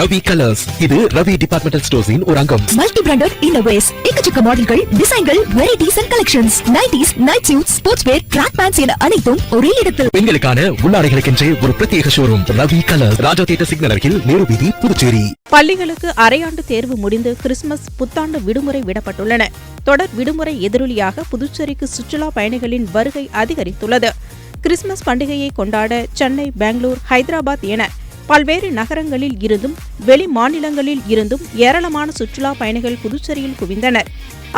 Ravi colours இது Ravi departmental ஸ்டோர்ஸின் ஒரு அங்கம் மல்டி பிராண்டட் இன்னோவேஸ் எக்கச்சக்க மாடல்கள் டிசைன்கள் varieties and collections nighties night suit sports wear track pants என அனைத்தும் ஒரே இடத்தில். பெண்களுக்கான உள்ளாடைகளுக்கென்றே ஒரு பிரத்யேக showroom Ravi colours Raja theatre signal அருகில் நேரு வீதி புதுச்சேரி. பள்ளிகளுக்கு அரையாண்டு தேர்வு முடிந்து கிறிஸ்துமஸ் புத்தாண்டு விடுமுறை விடப்பட்டுள்ளன. தொடர் விடுமுறை எதிரொலியாக புதுச்சேரிக்கு சுற்றுலா பயணிகளின் வருகை அதிகரித்துள்ளது. கிறிஸ்துமஸ் பண்டிகையை கொண்டாட சென்னை பெங்களூர் ஹைதராபாத் என பல்வேறு நகரங்களில் இருந்தும் வெளி மாநிலங்களில் இருந்தும் ஏராளமான சுற்றுலா பயணிகள் புதுச்சேரியில் குவிந்தனர்.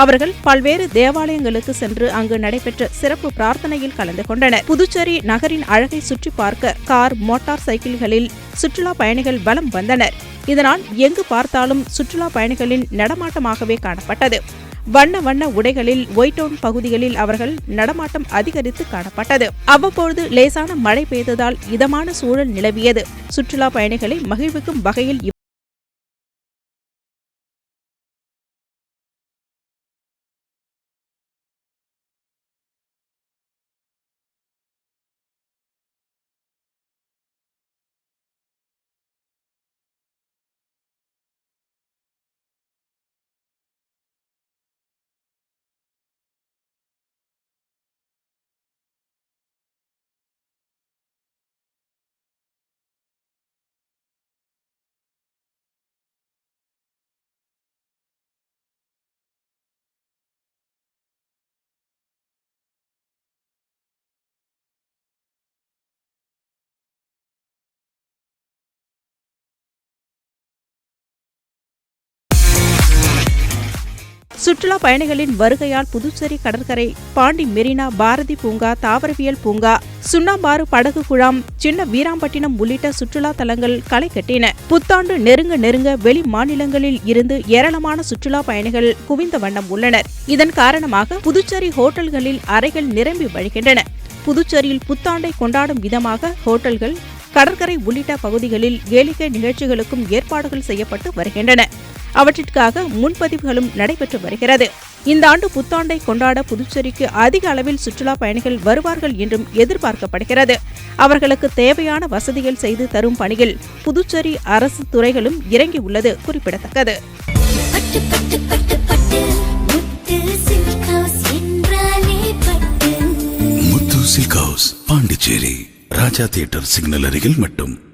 அவர்கள் பல்வேறு தேவாலயங்களுக்கு சென்று அங்கு நடைபெற்ற சிறப்பு பிரார்த்தனையில் கலந்து கொண்டனர். புதுச்சேரி நகரின் அழகை சுற்றி பார்க்க கார் மோட்டார் சைக்கிள்களில் சுற்றுலா பயணிகள் பலம் வந்தனர். இதனால் எங்கு பார்த்தாலும் சுற்றுலா பயணிகளின் நடமாட்டமாகவே காணப்பட்டது. வண்ண வண்ண உடைகளில் ஒயிட்டவுன் பகுதிகளில் அவர்கள் நடமாட்டம் அதிகரித்து காணப்பட்டது. அவ்வப்பொழுது லேசான மழை பெய்ததால் இதமான சூழல் நிலவியது. சுற்றுலா பயணிகளை மகிழ்விக்கும் வகையில் சுற்றுலா பயணிகளின் வருகையால் புதுச்சேரி கடற்கரை பாண்டி மெரினா பாரதி பூங்கா தாவரவியல் பூங்கா சுண்ணாம்பாறு படகு குழாம் சின்ன வீராம்பட்டினம் உள்ளிட்ட சுற்றுலா தலங்கள் களை கட்டின. புத்தாண்டு நெருங்க நெருங்க வெளி மாநிலங்களில் இருந்து ஏராளமான சுற்றுலா பயணிகள் குவிந்த வண்ணம் உள்ளனர். இதன் காரணமாக புதுச்சேரி ஹோட்டல்களில் அறைகள் நிரம்பி வழிகின்றன. புதுச்சேரியில் புத்தாண்டை கொண்டாடும் விதமாக ஹோட்டல்கள் கடற்கரை உள்ளிட்ட பகுதிகளில் கேளிக்கை நிகழ்ச்சிகளுக்கும் ஏற்பாடுகள் செய்யப்பட்டு வருகின்றன. அவற்றிற்காக முன்பதிவுகளும் நடைபெற்று வருகிறது. இந்த ஆண்டு புத்தாண்டை கொண்டாட புதுச்சேரிக்கு அதிக அளவில் சுற்றுலா பயணிகள் வருவார்கள் என்றும் எதிர்பார்க்கப்படுகிறது. அவர்களுக்கு தேவையான வசதிகள் செய்து தரும் பணியில் புதுச்சேரி அரசு துறைகளும் இறங்கியுள்ளது குறிப்பிடத்தக்கது. பாண்டிச்சேரி. ராஜா தியேட்டர் சிக்னல் அருகில் மட்டும்.